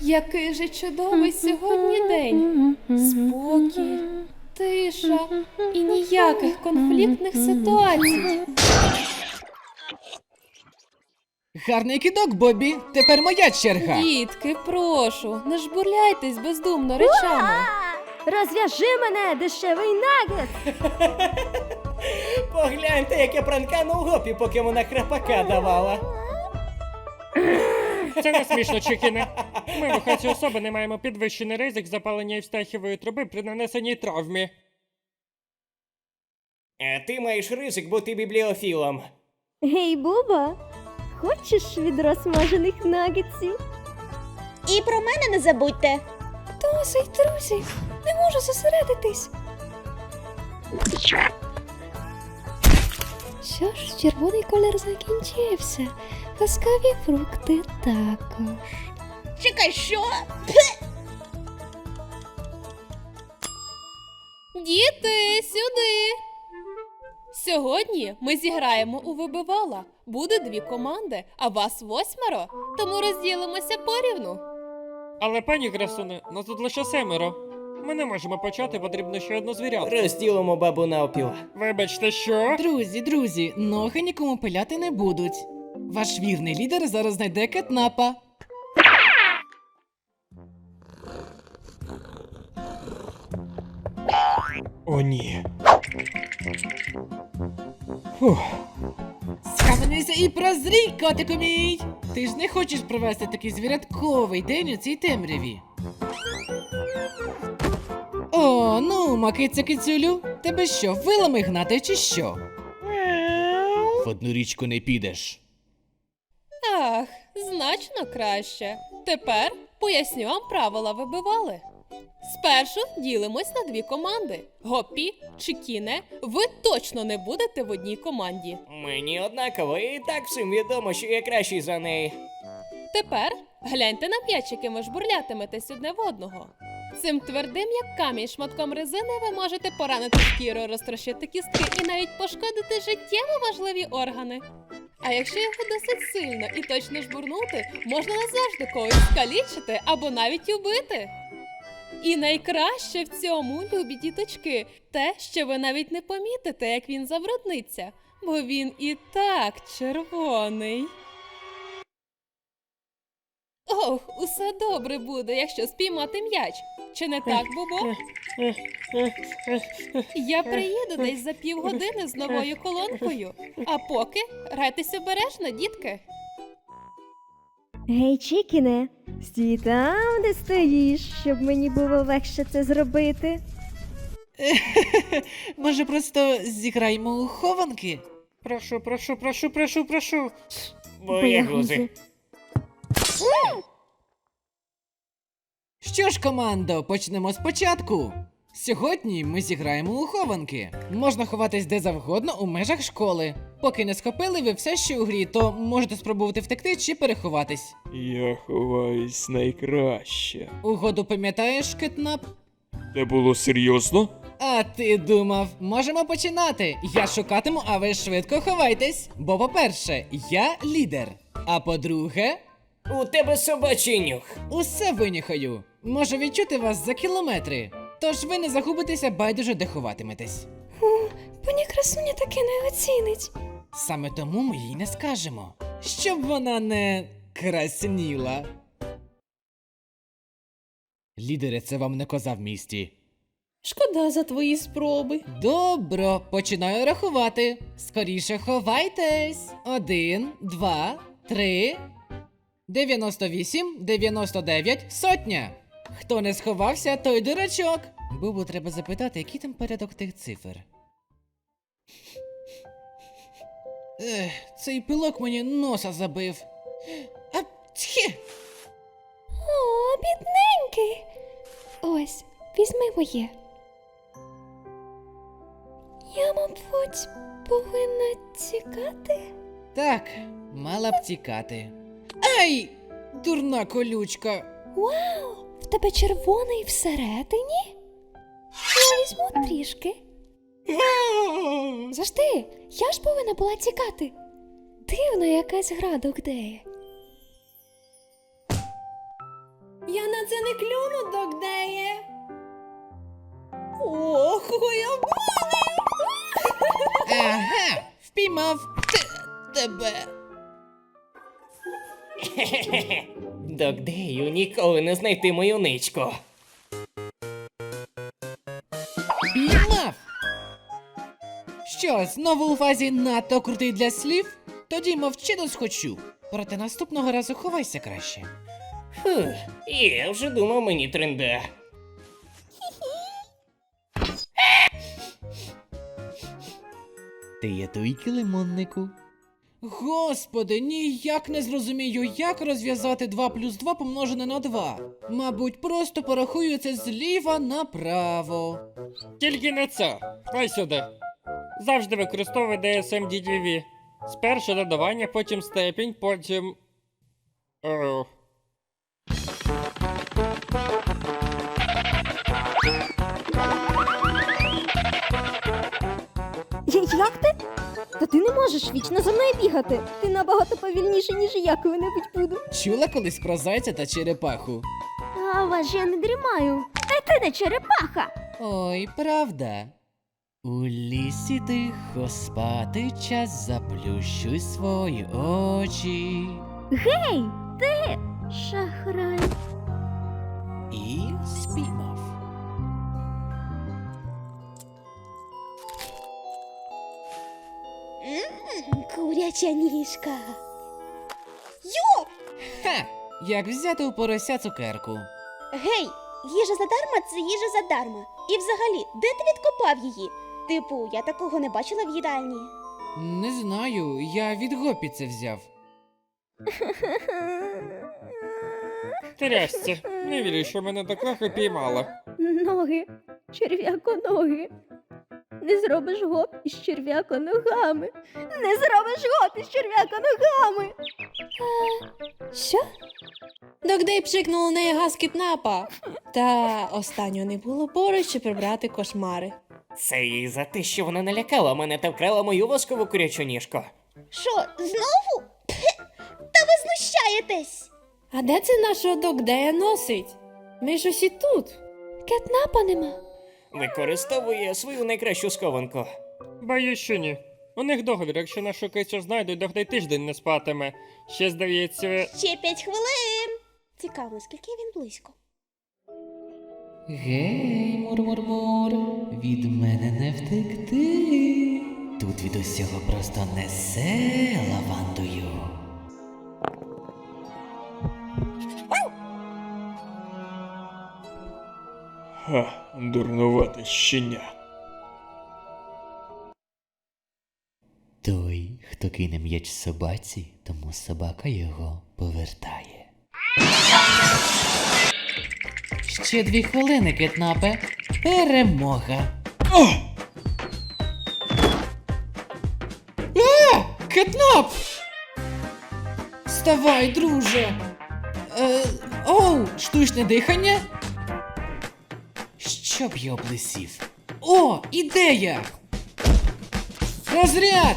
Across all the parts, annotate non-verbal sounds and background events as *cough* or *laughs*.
Який же чудовий сьогодні день. Спокій, тиша і ніяких конфліктних ситуацій. Гарний кидок, Бобі. Тепер моя черга. Дітки, прошу, не жбурляйтесь бездумно речами. Розв'яжи мене, дешевий нагет! *laughs* Погляньте, як я пранкану у гопі, поки вона храпака давала. Це не смішно, Чекіне. Ми, виховці особи, не маємо підвищений ризик запалення евстахівої труби при нанесеній травмі. А ти маєш ризик бути бібліофілом. Гей, Буба, хочеш відро смажених нагетсів? І про мене не забудьте. Досить, друзі, не можу зосередитись. Що ж, червоний колір закінчився. Ласкаві фрукти також. Чекай, що? Діти, сюди. Сьогодні ми зіграємо у вибивала. Буде дві команди, а вас восьмеро, тому розділимося порівну. Але, пані Грасуне, нас тут лише семеро. Ми не можемо почати, потрібно ще одну звірятку. Розділимо бабу навпіл. Вибачте, що? Друзі, друзі, ноги нікому пиляти не будуть. Ваш вірний лідер зараз знайде кетнапа. О, ні. Схаменися і прозрій, котику мій! Ти ж не хочеш провести такий звірятковий день у цій темряві. О, ну, макиця кицюлю, тебе що, вилами гнати чи що? В одну річку не підеш. Ах, значно краще. Тепер поясню вам правила вибивали. Спершу ділимось на дві команди: Гопі чи Кіне. Ви точно не будете в одній команді. Мені однаково, і так всім відомо, що я кращий за неї. Тепер гляньте на м'яч, яким ви жбурлятиметесь одне в одного. Цим твердим, як камінь, шматком резини ви можете поранити шкіру, розтрощити кістки і навіть пошкодити життєво важливі органи. А якщо його досить сильно і точно жбурнути, можна назавжди когось скалічити або навіть убити. І найкраще в цьому, любі діточки, те, що ви навіть не помітите, як він забрудниться, бо він і так червоний. Ох, усе добре буде, якщо спіймати м'яч. Чи не так, Бубо? Я приїду десь за півгодини з новою колонкою. А поки грайтесь обережно, дітки. Гей, Чікіне, стій там, де стоїш, щоб мені було легше це зробити. *laughs* Може, просто зіграємо у хованки? Прошу, прошу, прошу, прошу, прошу. Боягузи. Що ж, командо, почнемо спочатку. Сьогодні ми зіграємо у хованки. Можна ховатись де завгодно у межах школи. Поки не схопили ви все, що у грі, то можете спробувати втекти чи переховатись. Я ховаюсь найкраще. Угоду пам'ятаєш, кетнап? Це було серйозно? А ти думав, можемо починати. Я шукатиму, а ви швидко ховайтесь. Бо, по-перше, я лідер. А по-друге, У тебе собачий нюх. усе винюхаю. Можу відчути вас за кілометри. Тож ви не загубитеся байдуже де ховатиметесь. Пані красуня таке не оцінить. Саме тому ми їй не скажемо, щоб вона не красніла. Лідере, це вам не коза в місті. Шкода за твої спроби. Добро, починаю рахувати. Скоріше ховайтесь. Один, два, три. 98, 99, сотня. Хто не сховався, той дурачок. Бубу треба запитати, який там порядок тих цифр. Ех, цей пилок мені носа забив. А, тхе! О, бідненький. Ось, візьми моє. Я, мабуть, повинна тікати. Так, мала б тікати. Ай! Дурна колючка. Вау! В тебе червоний всередині? Я візьму трішки. Завжди, я ж повинна була тікати. Дивна якась гра Догдея. Я на це не клюну, Догдеє. Ох, я Ага, впіймав те- тебе. *laughs* Догдею ніколи не знайти мою ничку. Піймав. Що, знову у фазі надто крутий для слів? Тоді мовчи до схочу. Проте наступного разу ховайся краще. Фух, я вже думав мені тренда. Ти є той лимоннику. Господи, ніяк не зрозумію, як розв'язати 2 плюс 2 помножене на 2. Мабуть, просто порахую це зліва направо. Тільки не це. Дай сюди. Завжди використовуй DSM DDV. Спершу додавання, потім степінь, потім. О. Як ти? Та ти не можеш вічно за мною бігати. Ти набагато повільніше, ніж я коли-небудь буду. Чула колись про зайця та черепаху? А вас же я не дрімаю. Та ти не черепаха. Ой, правда. У лісі тихо спати час, заплющуй свої очі. Гей, ти шахрай. І спіймав. Куряча ніжка. Ха! Як взяти у порося цукерку? Гей, їжа задарма це їжа задарма. І взагалі, де ти відкопав її? Типу, я такого не бачила в їдальні. Не знаю, я від Гопі це взяв. Трясся. Не вірю, що мене так легко піймала. Ноги, черв'яко ноги. Не зробиш гоп із черв'яко ногами. Не зробиш гоп із черв'яко ногами. Що? Догдей пшикнув у неї газ кітнапа. Та останнього не було поруч, щоб прибрати кошмари. Це їй за те, що вона налякала мене та вкрала мою воскову курячу ніжку. Що, знову? Пхе, Та ви знущаєтесь. А де це нашого Догдея носить? Ми ж усі тут. Кетнапа нема. Використовує свою найкращу схованку. Боюсь, що ні. У них договір, якщо нашу кицю знайдуть, догдай тиждень не спатиме. Ще здається. Ще п'ять хвилин. Цікаво, скільки він близько. Гей, мур-мур-мур, від мене не втекти. Тут від усього просто несе лавандою. Ха, дурнувате щеня. Той, хто кине м'яч собаці, тому собака його повертає. Ще дві хвилини, кетнапе. Перемога. О! А! Кетнап! Вставай, друже. Е, оу, штучне дихання? Щоб я облисів. О, ідея! Розряд!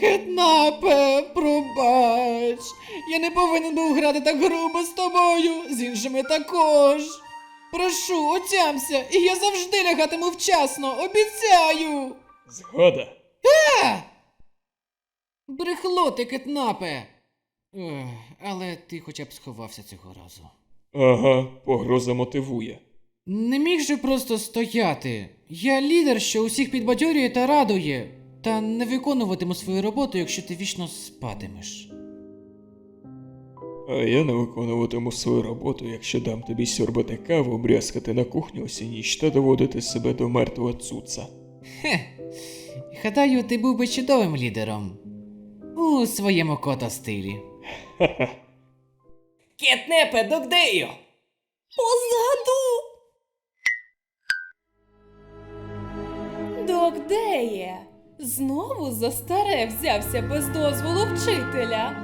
Кетнапе, пробач. Я не повинен був грати так грубо з тобою, з іншими також. Прошу, отямся, і я завжди лягатиму вчасно, обіцяю. Згода. А! Брехло ти, кетнапе. Ех, але ти хоча б сховався цього разу. Ага, погроза мотивує. Не міг же просто стояти. Я лідер, що усіх підбадьорює та радує. Та не виконуватиму свою роботу, якщо ти вічно спатимеш. А я не виконуватиму свою роботу, якщо дам тобі сьорбати каву, брязкати на кухню усю ніч та доводити себе до мертвого цуца. Хе. Гадаю, ти був би чудовим лідером. У своєму кота стилі. Кетнепе, Догдею! Позаду. Догдеє. Знову за старе взявся без дозволу вчителя.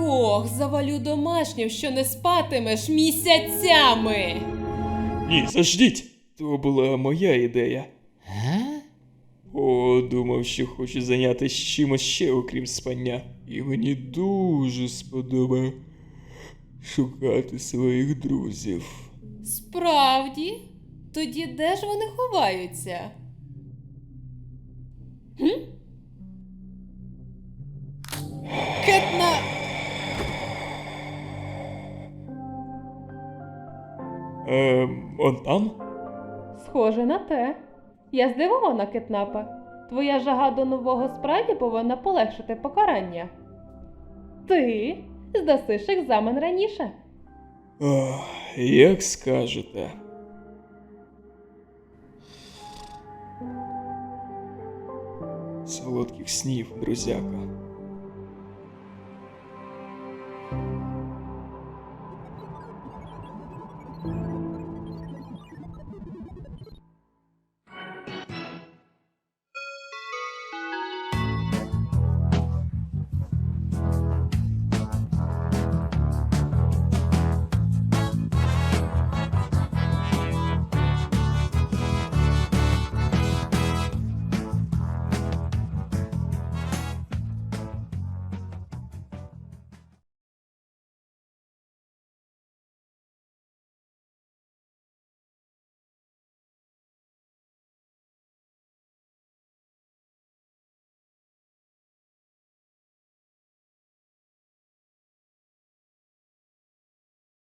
Ох, завалю домашнім, що не спатимеш місяцями. Ні, заждіть! То була моя ідея. О, думав, що хочу зайнятися чимось ще, окрім спання. І мені дуже сподобає шукати своїх друзів. Справді? Тоді де ж вони ховаються? Кетна! Ем, он там? Схоже на те. Я здивована, Кетнапе. Твоя жага до нового справді повинна полегшити покарання. Ти здасиш екзамен раніше. Ох, як скажете. Солодких снів, друзяка.